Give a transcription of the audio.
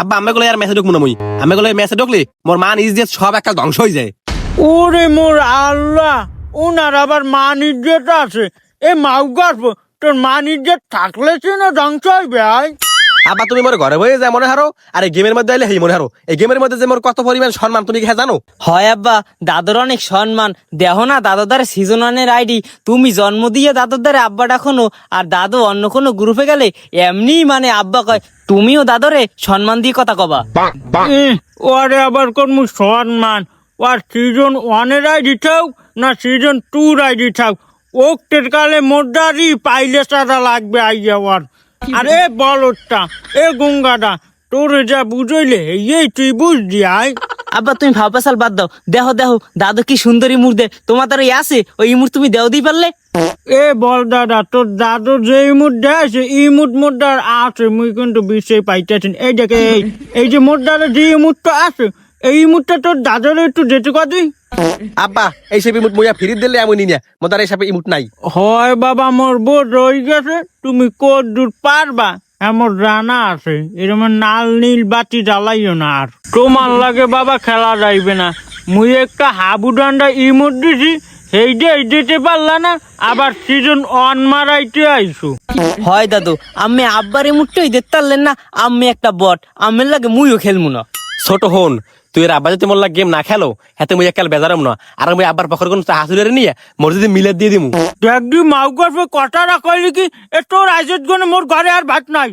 আব্বা, আমি গুলো আর মেসে ঢুকবো না মুই। আমি গুলো মেসে ঢুকলি, মোর মান ইজ্জত সব একটা ধ্বংস হয়ে যায়। ওরে মোর আল্লাহ ওনার আবার মান ইজ্জত আছে। এ মাউ গল্প তোর মান ইজ্জত থাকলে সে না ধ্বংস হইবে আই আব্বা তুমি মোর ঘরে বয়ে যায় মনে হারো? আর এই গেমের মধ্যে আইলে হেই মনে হারো? এই গেমের মধ্যে যে মোর কত পরিমাণ সম্মান তুমি কি হ্যাঁ জানো? হয় আব্বা দাদুর অনেক সম্মান। দেহ না দাদুর দ্বারা সিজন ওয়ানের আইডি তুমি জন্ম দিয়ে দাদুর দ্বারা আব্বা ডাকনো আর দাদু অন্য কোনো গ্রুপে গেলে এমনি মানে আব্বা কয় তুমিও দাদরে সম্মান দিয়ে কথা কবা। ওরে আবার কোন সম্মান। ওর সিজন ওয়ানের আইডি থাক না সিজন টুর আইডি থাক ওক্টের কালে মোদ্দারি পাইলে সারা লাগবে আইয়া ওর আরে বলটা এ গঙ্গাটা তোর যা বুঝইলে এই তুই বুঝলি আই আব্বা তুমি ভাব পেশাল বাদ দাও। দেহ দেহ দাদু কি সুন্দর ইমুর দে তোমার তার আছে ওই ইমুর তুমি দেও দিই পারলে? এ বল দাদা তোর দাদু যে ইমুট দেয় ইমুট মুদ্রার আছে মুই কিন্তু বিশ্বে পাইতেছি এই দেখে এই এই যে মুদ্রার যে ইমুটটা আছে এই ইমুটটা তোর দাদার একটু যেতে কদি আব্বা এই সব ইমুট মুইয়া ফিরিত দিলে এমন নিয়া। মোদার এই সব ইমুট নাই। হয় বাবা মোর রয়ে গেছে। তুমি কত দূর পারবা এমন রানা আছে। এরকম নাল নীল বাতি জ্বালাইও না আর তোমার লাগে বাবা খেলা যাইবে না। মুই একটা হাবু ডান্ডা ইমুট দিছি। সেই যে দিতে পারলা না। আবার সিজন অন মারাইতে আইসু হয় দাদু আমি আব্বার ইমুরটাই দেখতে পারলেন না। আমি একটা বট। আমের লাগে মুইও খেলমু না। ছোট হন তুই এর আব্বা যদি মোল্লা গেম না খেলো হাতে মুই একাল বেজারম না। আর আমি আব্বার পক্ষের কোন হাসুরে নিয়ে মোর যদি মিলে দিয়ে দিমু। দেখবি মাউ গল্পে কথা রাখলি কি এত তোর আইজত গনে মোর ঘরে আর ভাত নাই।